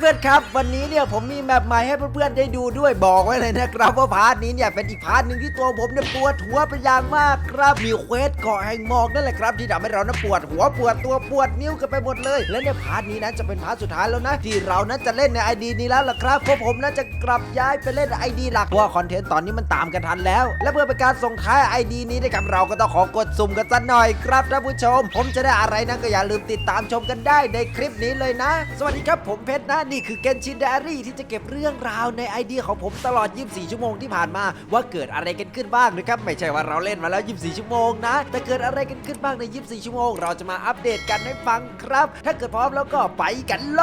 เพื่อนๆครับ วันนี้เนี่ยผมมีแมปใหม่ให้เพื่อนๆได้ดูด้วยบอกไว้เลยนะครับว่าพาร์ทนี้เนี่ยเป็นอีกพาร์ทหนึ่งที่ตัวผมเนี่ยปวดหัวเป็นอย่างมากครับมีเควสเกาะแห่งหมอกนั่นแหละครับ ที่ทำให้เรานั้นปวดหัวปวดตัวปวดนิ้วกันไปหมดเลย และในพาร์ทนี้นั้นจะเป็นพาร์ทสุดท้ายแล้วนะที่เรานั้นจะเล่นในไอดีนี้แล้วล่ะครับเพราะผมนั้นจะกลับย้ายไปเล่นไอดีหลักเพราะคอนเทนต์ตอนนี้มันตามกันทันแล้ว และเพื่อเป็นการส่งท้ายไอดีนี้นะครับเราก็ต้องขอกดสุ่มกันสักหน่อยครับท่านผู้ชม ผมจะได้อะไรนั้นก็อย่าลืมติดตามชมกันได้ในคลิปนี้เลยนะ สวัสดีครับผมเพชรนะนี่คือเกนชิน d ดอารี่ที่จะเก็บเรื่องราวในไอเดียของผมตลอด 24 ชั่วโมงที่ผ่านมา ว่าเกิดอะไรกันขึ้นบ้างนะครับ ไม่ใช่ว่าเราเล่นมาแล้ว 24 ชั่วโมงนะ แต่เกิดอะไรกันขึ้นบ้างใน 24 ชั่วโมง เราจะมาอัปเดตกันให้ฟังครับ ถ้าเกิดพร้อมแล้วก็ไปกันโล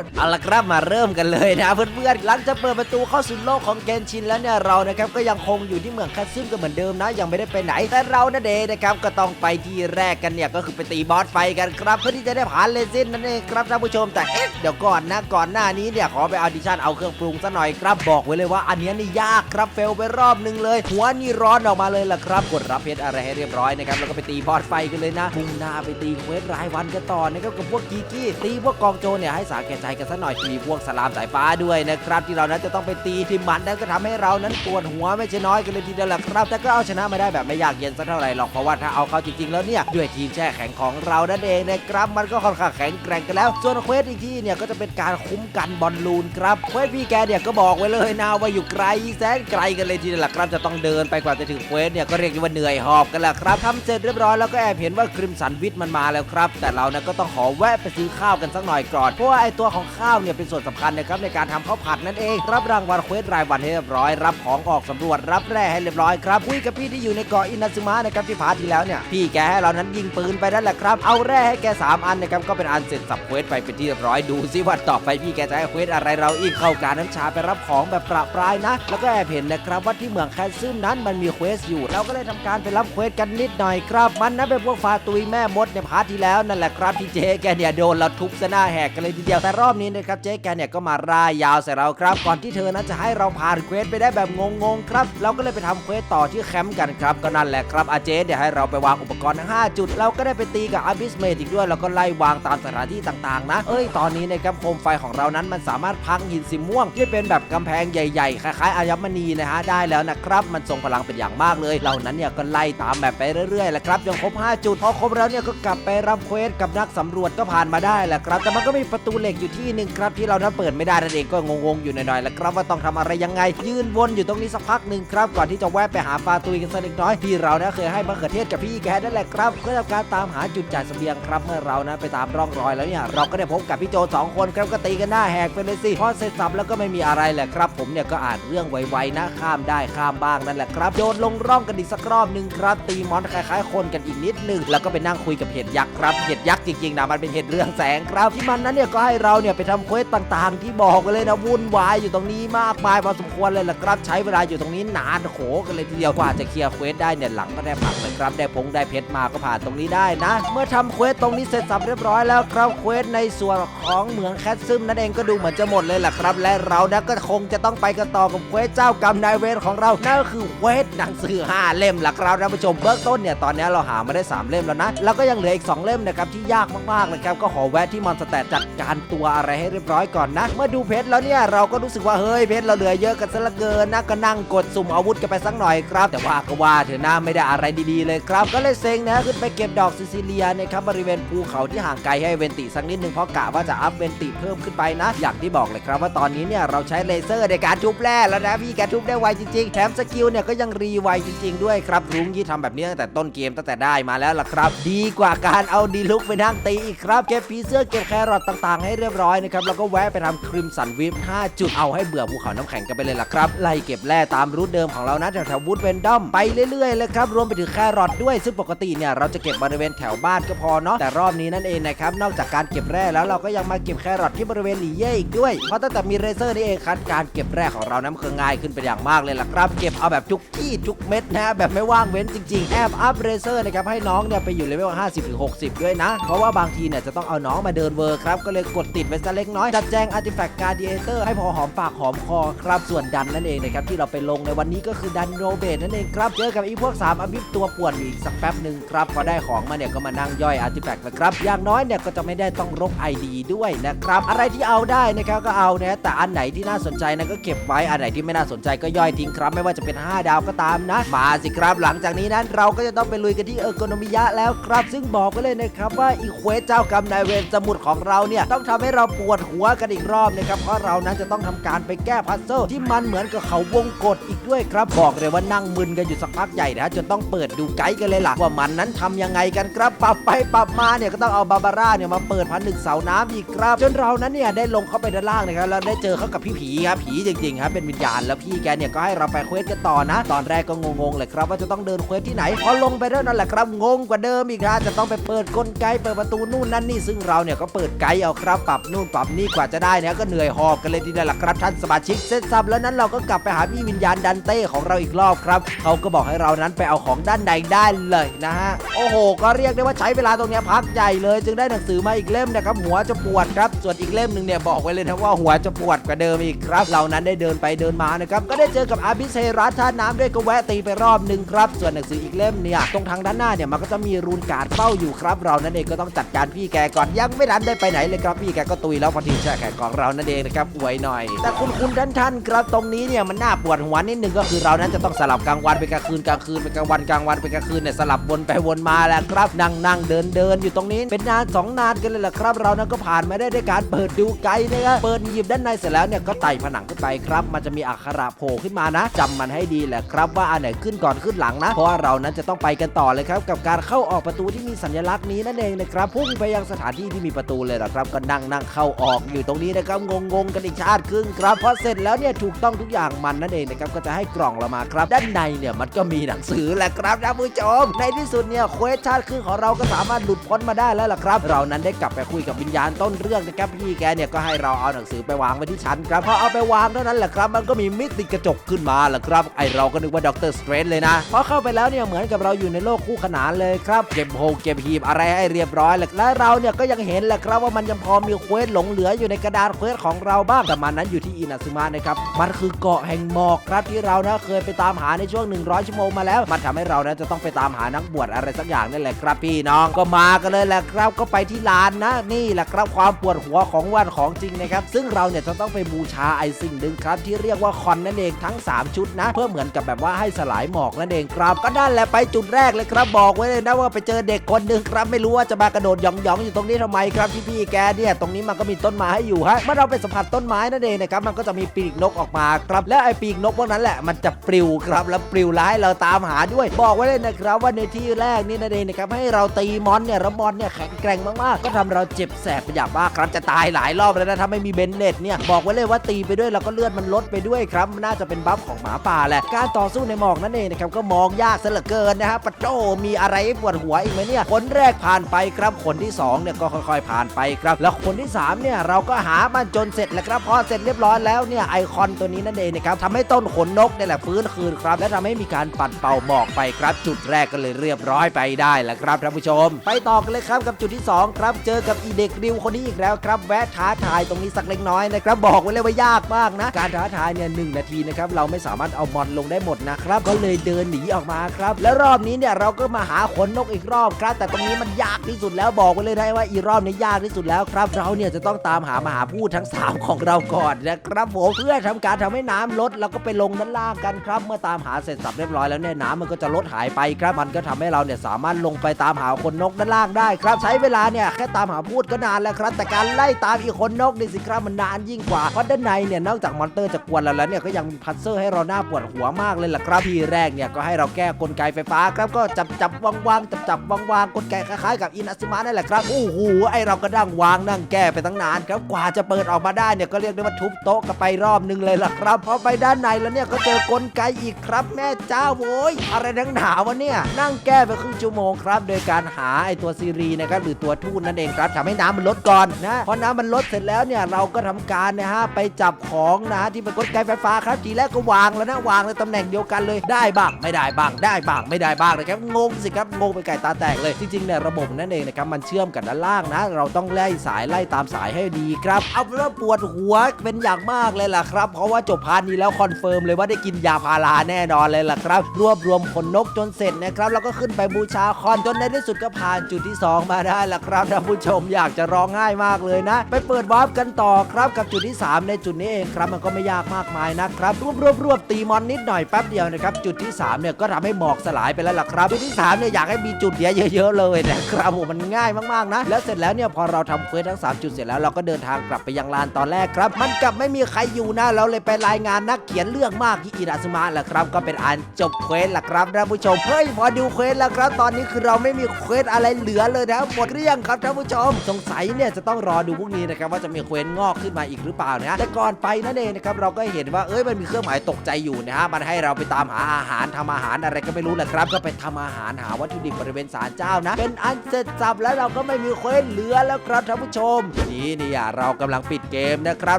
ด เอาละครับมาเริ่มกันเลยนะเพื่อนๆ หลังจากเปิดประตูเข้าสู่โลกของเกนชินแล้วเนี่ยเรานะครับก็ยังคงอยู่ที่เมืองคัตซึมกันเหมือนเดิมนะ ยังไม่ได้ไปไหน แต่เรานะเดนะครับก็ต้องไปที่แรกกันเนี่ยก็คือไปตีบอสไฟกันครับเพื่อที่จะได้ผ่านเลเซนนั่นเองครับท่านผู้ชมแต่เอ๊ะเดี๋ยวก่อนนะก่อน่อนหน้านี้เนี่ยขอไปออดิชั่นเอาเครื่องปรุงซะหน่อยครับบอกไว้เลยว่าอันนี้นี่ยากครับเฟลไปรอบหนึงเลย หัวนี่ร้อนออกมาเลยล่ะครับกดรับเพชรอะไรให้เรียบร้อยนะครับแล้วก็ไปตีบอสไฟกันเลยนะพุ่งหน้าไปตีเควสรายวันกันต่อนะครับกับพวกกีกี้ตีพวกกองโจเนี่ยให้สาแก่ใจกันซะหน่อยมีพวกสลามสายฟ้าด้วยนะครับที่เรานั้นจะต้องไปตีที่มันนั้นก็ทำให้เรานั้นปวดหัวไม่ใช่น้อยกันเลยทีเดียวแหละครับ แต่ก็เอาชนะมาได้แบบไม่ยากเย็นสักเท่าไหร่หรอกเพราะว่าถ้าเอาเข้าจริงๆแล้วเนี่ยด้วยทีมแช่แข็งของเรานั่นเองนะครับมันก็ค่อนข้างแข็งแกร่งกันแล้วส่วนเควสอีกที่เนี่ยก็จะเป็นการคุ้มกันบอลลูนครับเควสพี่แกเนี่ยก็บอกไว้เลยนะว่าอยู่ไกลแสนไกลกันเลยทีเดียวแหละครับจะต้องเดินไปกว่าจะถึงเควสเนี่ยก็เรียกได้ว่าเหนื่อยหอบกันแหละครับทำเสร็จเรียบร้อยแล้วก็แอบเห็นว่าคริมสันวิทมันมาแล้วครับ แต่เราเนี่ยก็ต้องขอแวะไปซื้อข้าวกันสักหน่อยก่อนเพราะว่าไอตัวของข้าวเนี่ยเป็นส่วนสำคัญนะครับในการทำข้าวผัดนั่นเองรับรางวัลเควสรายวันให้เรียบร้อยรับของออกสำรวจรับแร่ให้เรียบร้อยครับคุยกับพี่ที่อยู่ในเกาะอินาซึมะนะครับที่พาร์ทที่แล้วเนี่ยพี่แกให้เรานั้นยิงปืนไปนั่นแหละครับเอาแร่ให้แกสามอันนะครับก็เป็นอันเสร็จสับเควสไปเป็นที่เรียบร้อยดูซิว่าต่อไปไปพี่แกจะให้เควสอะไรเราอีกเข้าการน้ำชาไปรับของแบบประปรายนะ แล้วก็แอบเห็นนะครับว่าที่เมืองแคนซึมนั้นมันมีเควสอยู่ เราก็เลยทำการไปรับเควสกันนิดหน่อยครับมันนั้นเป็นพวกฟาตุยแม่มดในพาร์ทที่แล้วนั่นแหละครับที่เจ๊แกเนี่ยโดนเราทุบซะหน้าแหกกันเลยทีเดียวแต่รอบนี้นะครับเจ๊แกเนี่ยก็มาร่ายยาวใส่เราครับ ก่อนที่เธอนั้นจะให้เราผ่านเควสไปได้แบบงงๆครับเราก็เลยไปทำเควสต่อที่แคมป์กันครับก็นั่นแหละครับอาเจ๊เดี๋ยวให้เราไปวางอุปกรณ์ทั้ง5จุด เราก็ได้ไปตีกับอาบิสเมดอีกด้วยแล้วก็ไล่วางตามสถานที่ต่างๆ นะ เอ้ยตอนนี้นะครับโคมไฟของเรานั้นมันสามารถพังหินสีม่วง ที่เป็นแบบกำแพงใหญ่ๆ คล้ายๆอายมณีนะฮะได้แล้วนะครับ มันทรงพลังเป็นอย่างมากเลย เหล่านั้นเนี่ยก็ไล่ตามแบบไปเรื่อยๆแหละครับจนครบ 5 จุด พอครบแล้วเนี่ยก็กลับไปรับเควสกับนักสำรวจก็ผ่านมาได้แหละครับ แต่มันก็มีประตูเหล็กอยู่ที่หนึ่งครับที่เรานั้นเปิดไม่ได้นั่นเองก็งงๆอยู่หน่อยๆแหละครับว่าต้องทำอะไรยังไง ยืนวนอยู่ตรงนี้สักพักหนึ่งครับก่อนที่จะแวะไปหาฟาตุยกันสักเล็กน้อยที่เรานะเคยให้มะเขือเทศกับพี่แกนั่นแหละครับเพื่อทำการตามหาจุดจ่ายเสบียงครับเมื่อเรานะไปตามร่องรอยแล้วเนี่ยเราก็ได้พบกับพี่โจสองคนครับก็ตกันหน้าแหกไปเลยสิพอเสร็จสับแล้วก็ไม่มีอะไรแหละครับ ผมเนี่ยก็อ่านเรื่องไวๆนะข้ามได้ข้ามบ้างนั่นแหละครับโยนลงร่องกันอีกสักรอบหนึ่งครับตีมอนคล้ายๆ คนกันอีกนิดหนึงแล้วก็ไปนั่งคุยกับเห็ดยักษ์ครับเห็ดยักษ์ จริงๆนะมันเป็นเห็ดเรื่องแสงครับที่มันนั้นเนี่ยก็ให้เราเนี่ยไปทำเควสต่างๆ ที่บอกกันเลยนะวุ่นวายอยู่ตรงนี้มากมายพอสมควรเลยล่ะครับ ใช้เวลาอยู่ตรงนี้นานโขกันเลยทีเดียวกว่าจะเคลียร์เควสได้เนี่ยหลังก็ได้ผักเลยครับได้พงได้เพชรมาก็ผ่านตรงนี้ได้นะ เมื่อทำเควสตรงนี้เสร็จสับเรียบร้อยแล้วครับเควสในส่วนของเหมืองแคสซึมนั่นเองก็ดูเหมือนจะหมดเลยล่ะครับ และเรานะก็คงจะต้องไปกันต่อกับเควสเจ้ากรรมนายเวรของเรานั่นก็คือเควสหนังสือ5เล่มล่ะครับท่านผู้ชมเบื้องต้นเนี่ยตอนนี้เราหามาได้ 3 เล่มแล้วนะแล้วก็ยังเหลืออีก 2 เล่มนะครับที่ยากมากๆเลยครับก็ขอแวะที่มอนสแตทจัดการตัวอะไรให้เรียบร้อยก่อนนะ เมื่อดูเพชรแล้วเนี่ยเราก็รู้สึกว่าเฮ้ยเพชรเราเหลือเยอะกันซะเหลือเกินนะก็นั่งกดสุ่มอาวุธกันไปสักหน่อยครับ แต่ว่าก็ว่าเถอะนะไม่ได้อะไรดีๆเลยครับ ก็เลยเซ็งนะขึ้นไปเก็บดอกซิซิเลียนะครับบริเวณภูเขาที่ห่างไกลให้เวนติสักนิดนึงเพราะกะว่าจะอัพเวนติเพิ่มขึ้นไปนะอย่างที่บอกเลยครับว่าตอนนี้เนี่ยเราใช้เลเซอร์ในการทุบแร่แล้วนะพี่แกทุบได้ไวจริงๆแถมสกิลเนี่ยก็ยังรีไวจริง ๆ ด้วยครับรุ้งยี่ทำแบบนี้ตั้งแต่ต้นเกมตั้งแต่ได้มาแล้วล่ะครับ ดีกว่าการเอาดีลุกไปนั่งตีอีกครับ เก็บผีเสื้อเก็บแครอทต่างๆ ให้เรียบร้อยนะครับ แล้วก็แวะไปทำครีมสันวิป5จุด เอาให้เบื่อภูเขาน้ำแข็งกันไปเลยล่ะครับ ไล่เก็บแร่ตามรูทเดิมของเรานะแถวๆวูดเวนดอมไปเรื่อยๆเลยครับ รวมไปถึงแครอทด้วย ซึ่งปกติเนี่ยเราจะเก็บบริเวณแถวบ้านก็พอเนาะ แต่รอบนี้นั่นเองนะครับ นอกจากการเก็บแร่แล้วเราก็ยังมาเก็บแครอทที่บริเวณหลีเย่อีกด้วย เพราะตั้งแต่มีเรเซอร์นี่เองครับการเก็บแร่ของเรานั้นมันก็ง่ายขึ้นเป็นอย่างมากเลยล่ะครับ เก็บเอาแบบทุกที่ทุกเม็ดนะแบบไม่ว่างเว้นจริงๆแอบอัพเรเซอร์นะครับให้น้องเนี่ยไปอยู่เลเวล50ถึง60 ด้วยนะเพราะว่าบางทีเนี่ยจะต้องเอาน้องมาเดินเวอร์ครับก็เลยกดติดไว้ซะเล็กน้อยจัดแจงอาร์ติแฟกต์การเดียเตอร์ให้พอหอมปากหอมคอครับส่วนดันนั่นเองนะครับที่เราไปลงในวันนี้ก็คือดันโรเบตนั่นเองครับเจอกับอีพวก 3อบิบตัวป่วนอีกสักแป๊บหนึ่งครับพอได้ของมาเนี่ยก็มานั่งย่อยอาร์ติแฟกต์นะครับอย่างน้อยเนี่ยก็จะไม่ได้ต้องรบ ID ด้วยนะครับอะไรที่เอาได้นะครับก็เอานะแต่อันไหนที่น่าสนใจนะก็เก็บไว้อันไหนที่ไม่น่าสนใจก็ย่อยทิ้งครับ ไม่ว่าจะเป็น 5 ดาวก็ตามนะมาสิครับหลังจากนี้นั้นเราก็จะต้องไปลุยกันที่เออร์โกนมิยะแล้วครับ ซึ่งบอกกันเลยนะครับว่าอีเควสเจ้ากรรมนายเวรสมุดของเราเนี่ยต้องทำให้เราปวดหัวกันอีกรอบนะครับเพราะเรานั้นจะต้องทำการไปแก้พัซเซิลที่มันเหมือนกับเขาวงกฏอีกด้วยครับบอกเลยว่านั่งมึนกันอยู่สักพักใหญ่นะจนต้องเปิดดูไกด์กันเลยล่ะว่ามันนั้นทำยังไงกันครับปรับไปปรับมาเนี่ยก็ต้องเอาบาบาร่าเนี่ยมาเปิดพันหนึ่งเสาน้ำอีกครับ จนเรานั้นเนี่ยได้ลงเข้าไปด้านล่างนะครับแล้วได้เจอเข้ากับพี่ผีครับผีจริงๆครับเป็นวิญญาณแล้วพี่แกเนี่ยก็ให้เราไปเควสกันต่อนะ ตอนแรกก็งงๆเลยครับว่าจะต้องเดินเควสที่ไหนพอลงไปเท่านั้นแหละครับงงกว่าเดิมอีกนะจะต้องไปเปิดกลไกเปิดประตูนู่นนั่นนี่ซึ่งเราเนี่ยก็เปิดไกด์เอาครับปรับนู่นปรับนี่กว่าจะได้เนี่ยก็เหนื่อยหอบกันเลยทีเดียวล่ะครับท่านสมาชิกเสร็จสับแล้วนั้นเราก็กลับไปหาพี่วิญญาณดันเต้ของเราอีกรอบครับเขาก็บอกให้เรานั้นไปเอาของด้านในได้เลยนะฮะโอ้โห ก็เรียกได้ว่าใช้เวลาตรงนี้พักใหญ่เลย จึงได้หนังสือมาอีกเล่มนะครับหัวจะปวดครับส่วนอีกเล่มหนึ่งเนี่ยบอกไว้เลยนะว่าหัวจะปวดกว่าเดิมอีกครับเรานั้นได้เดินไปเดินมานะครับก็ได้เจอกับอาบิเซรัสท่าน้ำด้วยก็แวะตีไปรอบหนึ่งครับส่วนหนังสืออีกเล่มเนี่ยตรงทางด้านหน้าเนี่ยมันก็จะมีรูนการ์ดเฝ้าอยู่ครับ เรานั่นเองก็ต้องจัดการพี่แกก่อนยังไม่ทันได้ไปไหนเลยครับพี่แกก็ตุยแล้วพอดีแช่แขกของเรานั่นเองนะครับอวยหน่อย แต่คุณคุณท่านท่านครับตรงนี้เนี่ยมันน่าปวดหัวนิดนึงก็คือเรานั้นจะต้องสลับกลางวันเป็นกลางคืนกลางคืนเป็นกลางวันกลางวันเป็นกลางคืนเนี่ยสลับวนไปวนมาแหละครับนั่งนั่งเดินเดินอยู่ตรงนี้ เป็นนานสองนานกันเลยแหละครับ เรานั้นก็ผ่านมาได้ด้วยการเปิดดูไกด์นะครับเปิดหยิบด้านในเสร็จแล้วเนี่ยก็ไต่ผนังขึ้นไปครับ มันจะมีอักขระโผล่ขึ้นมานะจำมันให้ดีแหละครับว่าอันไหนขึ้นก่อนขึ้นหลังนะ เพราะว่าเรานั้นจะต้องไปกันต่อเลยครับ กับการเข้าออกประตูที่มีสัญลักษณ์นี้นั่นเองนะครับพุ่งไปยังสถานที่ที่มีประตูเลยนะครับก็นั่งนั่งเข้าออกอยู่ตรงนี้นะครับงงๆกันอีกชาติครึ่งครับพอเสร็จแล้วเนี่ยถูกต้องทุกอย่างมันนั่นเองนะครับก็จะให้กล่องเรามาครับ ด้านในเนี่ยมันก็มีหนังสือแหละครับท่านผู้ชมในที่สุดเนี่ยเควสชาติครึ่งของเราก็สามารถหลุดพ้นมาได้แล้วล่ะครับ เรานั้นได้กลับไปคุยกับวิญญาณต้นเรื่องนะครับพี่แกเนี่ยก็ให้เราเอาหนังสือไปวางไว้ที่ชั้นครับพอเอาไปวางเท่านั้นแหละครับ มันก็มีมิติกระจกขึ้นมาแหละครับ ไอเราก็นึกว่าด็อกเตอร์สเตรนเลยนะพอเข้าไปแล้วเนี่ยเหมือนกับเราอยู่ในโลกคู่ขนานเลยครับเก็บโฮเก็บหีบอะไรให้เรียบร้อยแหละและเราเนี่ยก็ยังเห็นแหละครับว่ามันยังพอมีเควสหลงเหลืออยู่ในกระดานเควสของเราบ้างแต่มันนั้นอยู่ที่อินาซึมะนะครับมันคือเกาะแห่งหมอกครับที่เรานะเคยไปตามหาในช่วง 100 ชั่วโมงมาแล้ว มันทำให้เรานะจะต้องไปตามหานักบวชอะไรสักอย่างนั่แหละครับพี่น้องก็มากันเลยแหละครับก็ไปที่ลานนะนี่แหละครับความปวดหัวของวันของจริงนะครับซึ่งเราเนี่ยจะต้องไปบูชาไอสิ่งหนึ่งครับที่เรียกว่าคอนนั่นเองทั้ง 3 ชุดนะ เพื่อเหมือนกับแบบว่าให้สลายหมอกนั่นเองครับ ก็นั่นแหละไปจุดแรกเลยครับบอกไว้เลยนะว่าไปเจอเด็กคนหนึ่งครับไม่รู้ว่าจะมากระโดดหยองๆอยู่ตรงนี้ทำไมครับที่พี่แกเนี่ยตรงนี้มันก็มีต้นไม้อยู่ฮะเมื่อเราไปสัมผัสต้นไม้นั่นเองนะครับมันก็จะมีปีกนกออกมาครับและไอปีกนกพวกนั้นแหละมันจะปลิวครับแล้วปลิวร้ายเราตามหาด้วย บอกไว้เลยนะครับว่าในที่แรกนี่นั่นเองนะครับให้เราตีมอนเนี่ยแล้วมอนเนี่ยแข็งแกร่งมากๆ ก็ทำเราเจ็บแสบไปอย่างมากครับจะตายหลายรอบแล้วนะถ้าไม่มีเบนเน็ตเนี่ยบอกไว้เลยว่าตีไปด้วยแล้วก็เลือดมันลดไปด้วยครับมันน่าจะเป็นบัฟของหมาป่าแหละการต่อสู้ในหมอกนั่นเองนะครับก็มองยากซะเหลือเกินนะฮะปะโจมีอะไรปวดหัวอีกไหมเนี่ยคนแรกผ่านไปครับคนที่สองเนี่ยก็ค่อยๆผ่านไปครับ แล้วคนที่สามเนี่ยเราก็หามันจนเสร็จแล้วครับพอเสร็จเรียบร้อยแล้วเนี่ยไอคอนตัวนี้นั่นเองนะครับทำให้ต้นขนนกเนี่ยแหละฟื้นคืนครับ และทำให้มีการปัดเป่าหมอกไปครับ จุดแรกก็เลยเรียบร้อยไปได้แหละครับท่านผู้ชม ไปต่อกันเลยครับกับจุดที่สองครับ เจอกับอีเด็กริวคนนี้อีกแล้วครับแวะท้าทายตรงนี้สักเล็กน้อยนะครับบอกไว้เลยว่ายากมากนะ การท้าทายเนี่ยหนึ่งนาทีนะครับเราไม่สามารถเอามอนลงได้หมดนะครับก็เลยเดินหนีออกมาครับ แล้วรอบนี้เนี่ยเราก็มาหาขนนกอีกรอบครับ แต่ตรงนี้มันยากที่สุดแล้วบอกไว้เลยนะว่าอีรอบนี้ยากที่สุดแล้วครับ เราเนี่ยจะต้องตามหามหาพูดทั้ง 3 ของเราก่อนนะครับผมเพื่อทำการทำให้น้ำลดแล้วก็ไปลงด้านล่างกันครับ เมื่อตามหาเสร็จสับเรียบร้อยแล้วเนี่ยน้ำมันก็จะลดหายไปครับมันก็ทำให้เราเนี่ยสามารถลงไปตามหาคนนกด้านล่างได้ครับ ใช้เวลาเนี่ยแค่ตามหาพูดก็นานแล้วครับ แต่การไล่ตามอีกคนนกนี่สิครับมันนานยิ่งกว่าเพราะด้านในเนี่ยนอกจากมอนเตอร์จะกวนเราแล้วเนี่ยก็ยังมีพัซเซอร์ให้เราหน้าปวดหัวมากเลยล่ะครับทีแรกเนี่ยก็ให้เราแก้กลไกไฟฟ้าครับก็จับจับวางวางจับจับวางวางกลไกคล้ายๆกับอินาซึมะนั่นแหละครับโอ้โหไอเราก็นั่งวางนั่งแก้ไปตั้งนานครับกว่าจะเปิดออกมาได้เนี่ยก็เรียกได้ว่าทุบโต๊ะกันไปรอบนึงเลยล่ะครับพอไปด้านในแล้วเนี่ยก็เจอกลไกอีกครับ แม่เจ้าโว้ยอะไรทั้งหนาวะเนี่ยนั่งแก้ไปครึ่งชั่วโมงครับโดยการหาไอตัวซีรีนะครับหรือตัวทูตนั่นเองครับทำให้น้ำมันลดก่อนนะพอน้ำมันลดเสร็จแล้วเนี่ยเราก็ทำการนะฮะไปจับของนะที่เป็นกลไกไฟฟ้าครับทีแรกก็วางแล้วนะวางในตำแหน่งเดียวกันเลยได้บ้างไม่ได้บ้างได้บ้างไม่ได้บ้างนะครับงงสิครับงงไปไก่ตาแตกเลยจริงๆเนี่ยระบบนั่นเององนะครับมันเชื่อมกันด้านล่างนะ เราต้องไล่สายไล่ตามสายให้ดีครับเอาเป็นว่าปวดหัวเป็นอย่างมากเลยล่ะครับเพราะว่าจบพาร์ทนี้แล้วคอนเฟิร์มเลยว่าได้กินยาพาราแน่นอนเลยล่ะครับ รวบรวมขนนกจนเสร็จนะครับแล้วก็ขึ้นไปบูชาคอนจนในที่สุดก็ผ่านจุดที่ 2 มาได้ล่ะครับท่านผู้ชมอยากจะร้องไห้มากเลยนะ ไปเปิดวาร์ปกันต่อครับกับจุดที่ 3 ในจุดนี้เองครับมันก็ไม่ยากมากมายนะครับรวบรวบรวบตีมอนนิดหน่อยแป๊บเดียวนะครับจุดที่3เนี่ยก็ทำให้หมอกสลายไปแล้วล่ะครับจุดที่3เนี่ยอยากให้มีจุดเยเยอะๆเลยนะครับผมมันง่ายมากๆนะ แล้วเสร็จแล้วเนี่ยพอเราทำเควสทั้ง 3 จุดเสร็จแล้วเราก็เดินทางกลับไปยังลานตอนแรกครับ มันกลับไม่มีใครอยู่นะ เราเลยไปรายงานนักเขียนเรื่องมากที่อินาซึมะแหละครับ ก็เป็นอันจบเควสละครับท่านผู้ชม เฮ้ยพอดูเควสแล้วครับ ตอนนี้คือเราไม่มีเควสอะไรเหลือเลยนะหมดเรี่ยงครับท่านผู้ชม สงสัยเนี่ยจะต้องรอดูพวกนี้นะครับว่าจะมีเควสงอกขึ้นมาอีกหรือเปล่านะแต่ก่อนไปนั่นเองนะครับเราก็เห็นว่าเอ้ยมันมีเครื่องหมายตกใจอยู่นะฮะมันให้เราไปตามหาอาหารทำอาหารอะไรก็ไม่รู้แหละครับ ก็ไปทำอาหารหาวัตถุดิบบริเวณศาลเจ้านะ เป็นอันเสร็จสับแล้วเราก็ไม่มีเควสเหลือแล้วครับท่านผู้ชม นี่เนี่ยเรากำลังปิดเกมนะครับ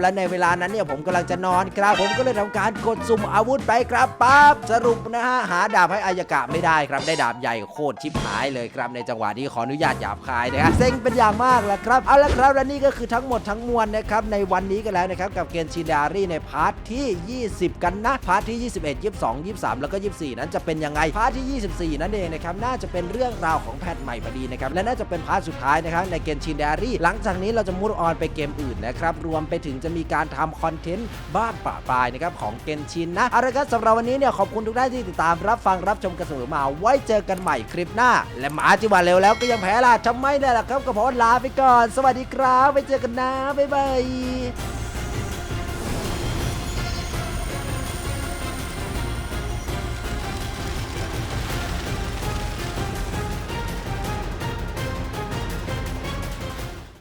และในเวลานั้นเนี่ยผมกำลังจะนอนครับ ผมก็เลยทำการกดสุ่มอาวุธไปครับปั๊บสรุปนะฮะหาดาบให้อายากะไม่ได้ครับได้ดาบใหญ่โคตรชิบหายเลยครับในจังหวะนี้ขออนุญาตหยาบคายนะฮะเซ็งเป็นอย่างมากแหละครับเอาละครับและนี่ก็คือทั้งหมดทั้งมวลนะครับในวันนี้กันแล้วนะครับกับเกมชินดารีในพาร์ทที่ 20 กันนะพาร์ทที่ 21 22 23 แล้วก็ 24 นั้นจะเป็นยังไงพาร์ทที่ 24 นั่นเองนะครับน่าจะเป็นเรื่องราวของแพทใหม่พอดีนะครับและน่าจะเป็นพาร์ทสุดท้ายนะครับในเกมชินดารี่หลังจากนี้เราจะมุดออนไปเกมอื่นนะครับรวมไปถึงจะมีการทำคอนเทนต์บ้านป่าปลายนะครับของเกนชินนะเอาละครับสำหรับวันนี้เนี่ยขอบคุณทุกท่านที่ติดตามรับฟังรับชมกันเสมอมาไว้เจอกันใหม่คลิปหน้า และหมาจิวันเร็วแล้วก็ยังแพ้ล่ะทำไมเนี่ยล่ะครับก็พอลาไปก่อน สวัสดีครับไปเจอกันนะบ๊ายบาย